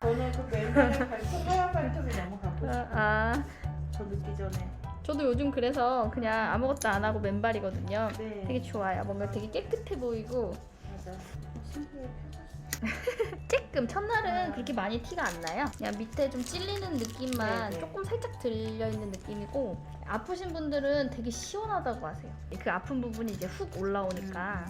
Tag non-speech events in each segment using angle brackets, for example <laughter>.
저는 그 맨발의 발톱 하얀 발톱이 너무 갖고 싶어요. 아, 저 늦기 전에. 저도 요즘 그래서 그냥 아무것도 안 하고 맨발이거든요. 네. 되게 좋아요. 뭔가 되게 깨끗해 보이고 맞아. 신기해. 조금 <laughs> 첫날은 그렇게 많이 티가 안 나요. 그냥 밑에 좀 찔리는 느낌만 네, 네. 조금 살짝 들려 있는 느낌이고 아프신 분들은 되게 시원하다고 하세요. 그 아픈 부분이 이제 훅 올라오니까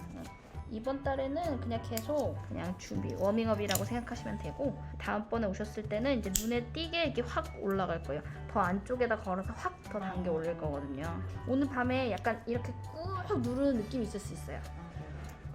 이번 달에는 그냥 계속 그냥 준비 워밍업이라고 생각하시면 되고 다음번에 오셨을 때는 이제 눈에 띄게 이렇게 확 올라갈 거예요. 더 안쪽에다 걸어서 확 더 당겨 올릴 거거든요. 오늘 밤에 약간 이렇게 꾹 누르는 느낌이 있을 수 있어요.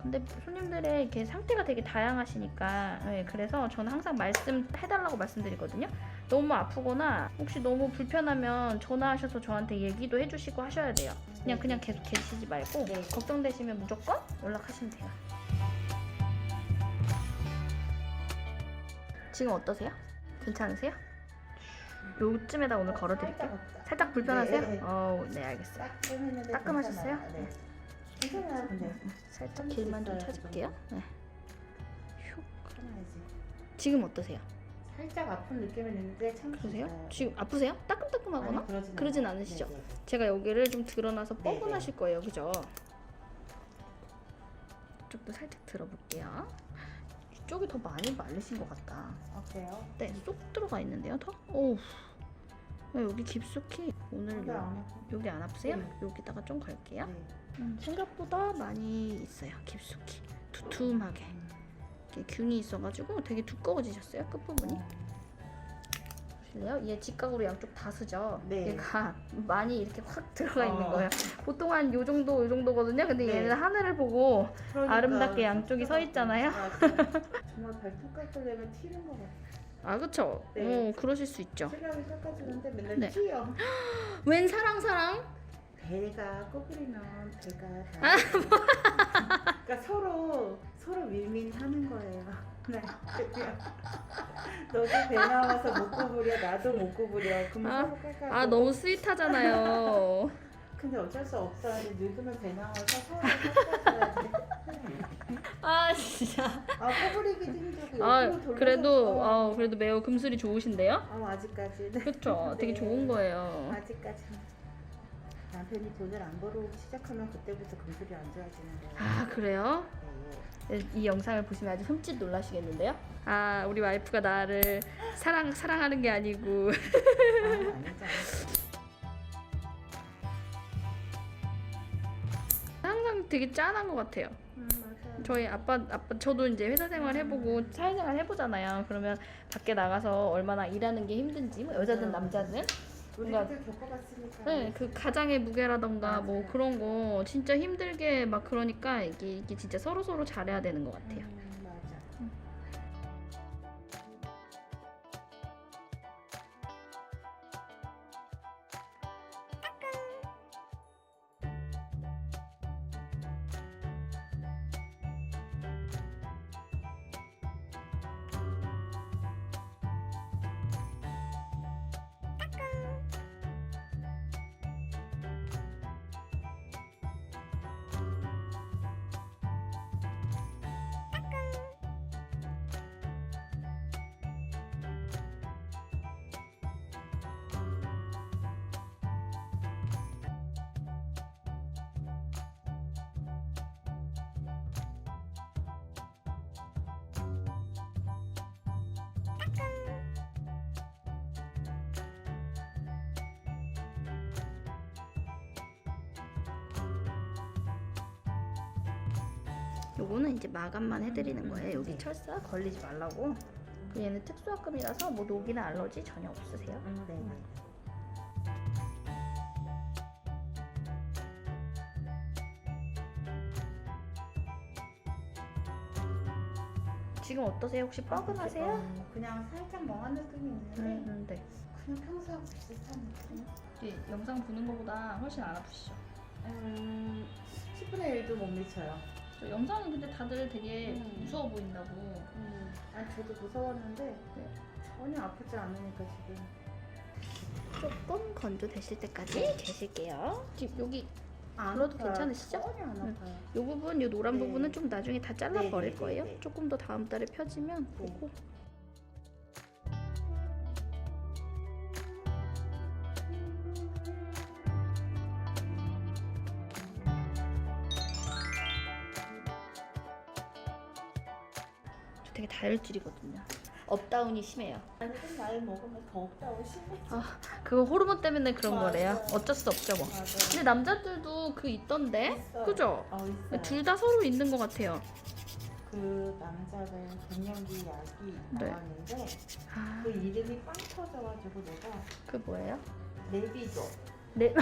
근데 손님들의 이렇게 상태가 되게 다양하시니까 네, 그래서 저는 항상 말씀해달라고 말씀드리거든요. 너무 아프거나 혹시 너무 불편하면 전화하셔서 저한테 얘기도 해주시고 하셔야 돼요. 그냥 그냥 계속 계시지 말고 네. 걱정되시면 무조건 연락하시면 돼요. 지금 어떠세요? 괜찮으세요? 요쯤에다 오늘 걸어드릴게요. 살짝 불편하세요? 네, 네. 어, 네 알겠어요. 따끔했는데 따끔하셨어요? 괜찮아요. 네. 괜찮아요, 근데. 살짝 길만 좀 찾을게요. 네. 슉. 편하지. 지금 어떠세요? 살짝 아픈 느낌은 있는데 참 그러세요? 좋아요. 지금 아프세요? 따끔따끔하거나? 아니, 그러진, 그러진 않아요. 않으시죠? 네, 네. 제가 여기를 좀 드러나서 네, 뻐근하실 거예요, 그죠? 이쪽도 살짝 들어볼게요. 이쪽이 더 많이 말리신 것 같다. 아, 그래요? 네, 쏙 들어가 있는데요, 더? 오우. 네, 여기 깊숙이 오늘 요, 안 아파. 여기 안 아프세요? 네. 여기다가 좀 갈게요. 네. 음, 생각보다 많이 있어요, 깊숙이. 두툼하게. 균이 있어가지고 되게 두꺼워지셨어요, 끝부분이. 보실래요? 얘 직각으로 양쪽 다 쓰죠. 네. 얘가 <laughs> 많이 이렇게 확 들어가 있는 어. 거예요. 보통 한 요 정도, 요 정도거든요. 근데 네. 얘는 하늘을 보고 그러니까 아름답게 양쪽이 서 있잖아요. 맞아요. <laughs> 정말 발톱 깎으려면 튀는 것 같아요. 아, 그쵸? 네. 어, 그러실 수 있죠. 체감이 깎아주는데 맨날 네. 튀어. <gasps> 웬 사랑, 사랑? 배가 꼬부리면 배가 아, 다. <laughs> 그러니까 서로 서로 윈윈하는 거예요. <laughs> 네. 너도 배 나와서 못 구부려, 나도 못 구부려. 그럼 아, 서로. 아, 너무 스윗하잖아요. <laughs> 근데 어쩔 수 없어. 늙으면 배 나와서 서로 깎아줘야 돼. 아, 진짜. 아 꼬부리기도 힘들고 아, 옆으로 그래도, 어. 어, 그래도 매우 금술이 좋으신데요? 어, 아직까지는. 그쵸? 되게 네. 좋은 거예요. 아직까지는. 남편이 돈을 안 벌어오기 시작하면 그때부터 금술이 안 좋아지는 거예요. 아, 그래요? 네. 이 영상을 보시면 아주 흠칫 놀라시겠는데요? 아, 우리 와이프가 나를 사랑, 사랑하는 게 아니고. 아. 항상 되게 짠한 것 같아요. 음, 맞아요. 저희 아빠, 아빠, 저도 이제 회사 생활 해보고 사회생활 해보잖아요. 그러면 밖에 나가서 얼마나 일하는 게 힘든지, 뭐 여자든 맞아요. 남자든. 우리도 겪어봤으니까. 네, 그 가장의 무게라던가 뭐 맞아요. 그런 거 진짜 힘들게 막 그러니까 이게, 이게 진짜 서로 서로 잘해야 되는 것 같아요. 음, 요거는 이제 마감만 해드리는 거예요. 여기 철사 걸리지 말라고. 그 얘는 특수학금이라서 뭐 녹이나 알러지 전혀 없으세요. 음, 네. 지금 어떠세요? 혹시 뻐근하세요? 어, 그냥 살짝 멍한 느낌이 있는데 음, 네. 그냥 평소하고 비슷한 느낌? 이제 영상 보는 것보다 훨씬 안 아프시죠? 음, 10분의 1도 못 미쳐요. 저 영상은 근데 다들 되게 음. 무서워 보인다고. 음, 아니 저도 무서웠는데 네. 전혀 아프지 않으니까 지금 조금 건조되실 때까지 계실게요. 지금 여기 안 불러도 아파요. 괜찮으시죠? 전혀 안 음. 아파요. 요 부분, 요 노란 네. 부분은 좀 나중에 다 잘라 네, 버릴 네, 네, 거예요. 네. 조금 더 다음 달에 펴지면 네. 보고 되게 다혈질이거든요. 업다운이 심해요. 아니 좀 나이 먹으면 더 없다고 심해. 그거 호르몬 때문에 그런 맞아요. 거래요. 어쩔 수 없죠 뭐. 맞아. 근데 남자들도 그 있던데, 있어요. 그죠? 어 있어요. 둘 다 서로 있는 것 같아요. 그 남자는 갱년기 약이 네. 나왔는데 아, 그 이름이 빵 터져가지고 내가 그 뭐예요? 내비도 네.